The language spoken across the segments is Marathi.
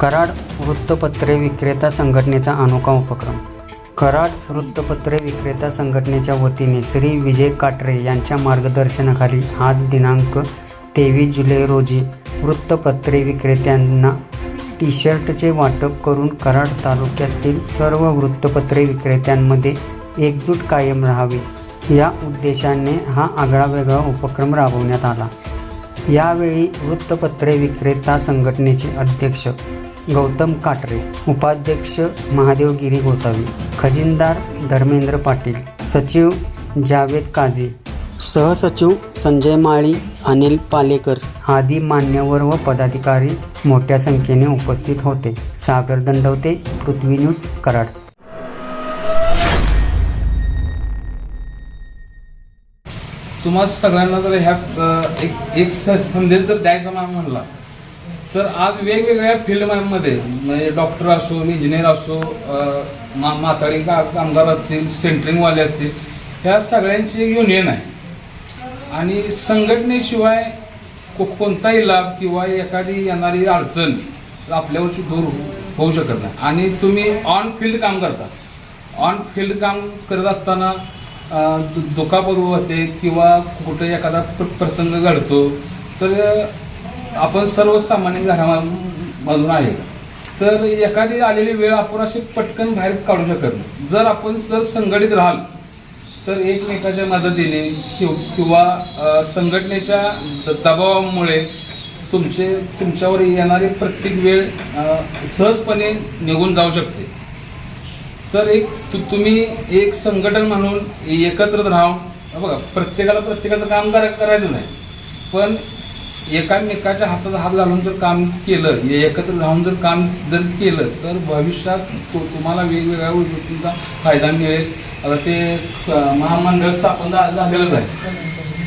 कराड वृत्तपत्रे विक्रेता संघटनेचा अनोखा उपक्रम. कराड वृत्तपत्रे विक्रेता संघटनेच्या वतीने श्री विजय काटरे यांच्या मार्गदर्शनाखाली आज दिनांक तेवीस जुलै रोजी वृत्तपत्रे विक्रेत्यांना टी शर्टचे वाटप करून कराड तालुक्यातील सर्व वृत्तपत्रे विक्रेत्यांमध्ये एकजूट कायम राहावी. या उद्देशाने हा आगळावेगळा उपक्रम राबवण्यात आला. यावेळी वृत्तपत्रे विक्रेता संघटनेचे अध्यक्ष गौतम काटरे उपाध्यक्ष महादेवगिरी गोसावी खजिनदार धर्मेंद्र पाटील सचिव जावेद काझी सहसचिव संजय माळी अनिल पालेकर. आदी मान्यवर व पदाधिकारी मोठ्या संख्येने उपस्थित होते. सागर दंडवते पृथ्वी न्यूज कराड. तुम्हा सगळ्यांना जर ह्या एक एक संदेश जर द्यायचा मला म्हणला तर आज वेगवेगळ्या फील्डमध्ये म्हणजे डॉक्टर असो इंजिनियर असो मा माथाडी का कामगार असतील सेंटरिंगवाले असतील ह्या सगळ्यांची युनियन आहे. आणि संघटनेशिवाय को कोणताही लाभ किंवा एखादी येणारी अडचण आपल्यावरची दूर हो-, होऊ शकत नाही. आणि तुम्ही ऑन फील्ड काम करता. ऑन फील्ड काम करत असताना दु दुखापत होते किंवा कुठे एखादा प्र- प्रसंग घडतो तर आपण सर्वसामान्य घरामधून आहे. तर एखादी आलेली वेळ आपण अशी पटकन बाहेर काढू शकत नाही. जर आपण जर संघटित राहाल तर एकमेकाच्या मदतीने किंवा संघटनेच्या द- दबावामुळे तुमचे तुमच्यावर येणारी प्रत्येक वेळ सहजपणे निघून जाऊ शकते. तर एक तु तुम्ही एक संघटन म्हणून एकत्र राहून बघा प्रत्येकाला प्रत्येकाचं काम करायचं नाही. पण एकामेकाच्या हातात हात घालून जर काम केलं एकत्र राहून जर काम जर केलं तर भविष्यात तो तुम्हाला वेगवेगळ्या गोष्टींचा फायदा मिळेल. आता ते महामंडळ स्थापन झालेलंच आहे.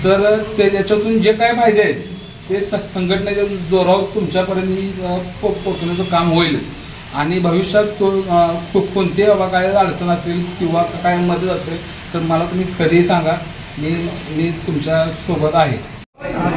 तर ते त्याच्यातून जे काय फायदे आहेत ते स- संघटनेच्या जोरावर तुमच्यापर्यंत अ, पो- पोचण्याचं काम होईलच. आणि भविष्यात तो अ, कोणतीही बाबा काय अडचण असेल किंवा काय मदत असेल तर मला तुम्ही कधीही सांगा. मी मी तुमच्यासोबत आहे.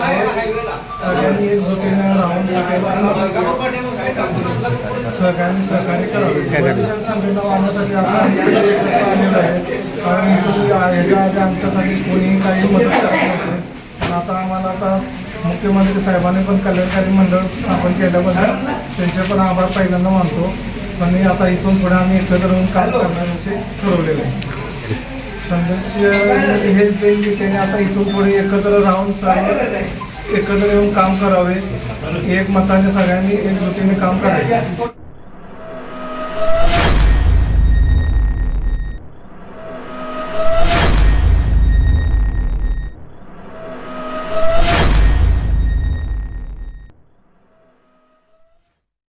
सगळ्यांनी एकजुटीने राहून सगळ्यांनी सहकार्य करावे पोलिसांनी संघटना वाढवण्यासाठी आता आलेलं आहे कारण ह्याच्या आधी आमच्यासाठी कोणीही काही मदत करत नव्हते पण आता आम्हाला आता मुख्यमंत्री साहेबांनी पण कल्याणकारी मंडळ स्थापन केल्याबद्दल त्यांचे पण आभार पहिल्यांदा मानतो आणि आता इथून पुढे आम्ही एकत्र येऊन काम करणार असे ठरवलेले आहे संदेश हेच देईल की त्याने आता इथून पुढे एकत्र राहून सर्व एकत्र येऊन काम करावे. एक मताने सगळ्यांनी एकजुटीने काम करावे.